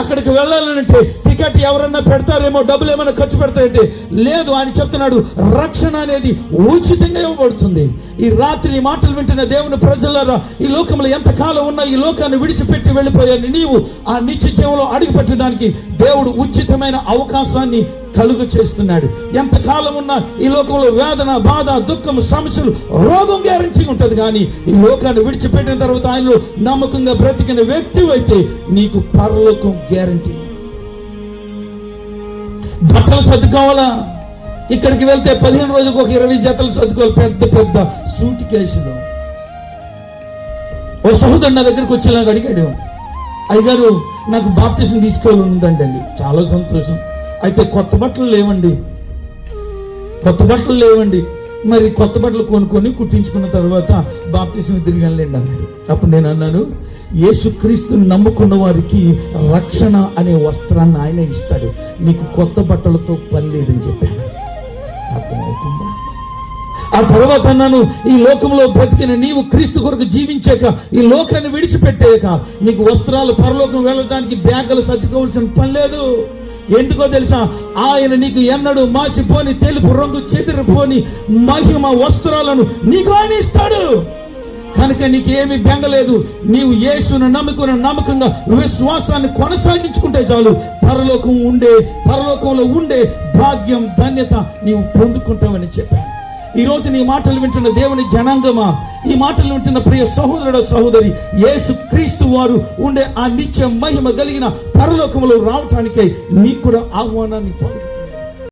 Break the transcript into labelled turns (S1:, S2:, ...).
S1: అక్కడికి వెళ్ళాలంటే టికెట్ ఎవరన్నా పెడతారేమో డబ్బులు ఏమైనా ఖర్చు పెడతాయంటే లేదు ఆయన చెప్తున్నాడు. రక్షణ అనేది ఉచితంగా ఇవ్వబడుతుంది. ఈ రాత్రి ఈ మాటలు వింటున్న దేవుని ప్రజలారా ఈ లోకంలో ఎంత కాలం ఉన్నా ఈ లోకాన్ని విడిచిపెట్టి వెళ్ళిపోయాను నీవు ఆ నిత్య జీవంలో అడుగుపెట్టడానికి దేవుడు ఉచితమైన అవకాశాన్ని కలుగు చేస్తున్నాడు. ఎంత కాలం ఉన్నా ఈ లోకంలో వేదన బాధ దుఃఖం సమస్యలు రోగం గ్యారంటీ ఉంటుంది కానీ ఈ లోకాన్ని విడిచిపెట్టిన తర్వాత ఆయనలో నమ్మకంగా బ్రతికిన వ్యక్తి అయితే నీకు పరలోకం గ్యారంటీ. బట్టలు సర్దుకోవాలా? ఇక్కడికి వెళ్తే పదిహేను రోజులకు ఒక ఇరవై జతలు సర్దుకోవాలి. పెద్ద పెద్ద సూట్ కేసులు. ఓ సహోదరు నా దగ్గరికి వచ్చేలాగా అడిగాడు. అయ్యగారు నాకు బాప్తిసం తీసుకోవాలి ఉందండి చాలా సంతోషం. అయితే కొత్త బట్టలు లేవండి. కొత్త బట్టలు లేవండి. మరి కొత్త బట్టలు కొనుక్కొని కుట్టించుకున్న తర్వాత బాప్తిసం తిరిగి వెళ్ళండి అన్నాడు. అప్పుడు నేను అన్నాను యేసుక్రీస్తుని నమ్ముకున్న వారికి రక్షణ అనే వస్త్రాన్ని ఆయన ఇస్తాడు. నీకు కొత్త బట్టలతో పని లేదని చెప్పాను. అర్థమవుతుందా? ఆ తర్వాత అన్నాను ఈ లోకంలో బ్రతికిన నీవు క్రీస్తు కొరకు జీవించాక ఈ లోకాన్ని విడిచిపెట్టాక నీకు వస్త్రాలు పరలోకం వెళ్ళడానికి బ్యాగులు సర్దుకోవాల్సిన పని లేదు. ఎందుకో తెలుసా? ఆయన నీకు ఎన్నడు మాసిపోని తెలుపు రంగు చెదిరిపోని మహిమ వస్త్రాలను నీకు ఆయన ఇస్తాడు. కనుక నీకేమి బెంగలేదు. నీవు యేసును నమ్ముకున్న నమ్మకంగా విశ్వాసాన్ని కొనసాగించుకుంటే చాలు. పరలోకం ఉండే పరలోకంలో ఉండే భాగ్యం ధన్యత నీవు పొందుకుంటావని చెప్పాను. ఈ రోజు నీ మాటలు వింటున్న దేవుని జనాంగమా? ఈ మాటలు వింటున్న ప్రియ సహోదరుడు సహోదరి యేసు క్రీస్తు వారు ఉండే ఆ నిత్య మహిమ కలిగిన పరలోకములో రావటానికై నీకు కూడా ఆహ్వానాన్ని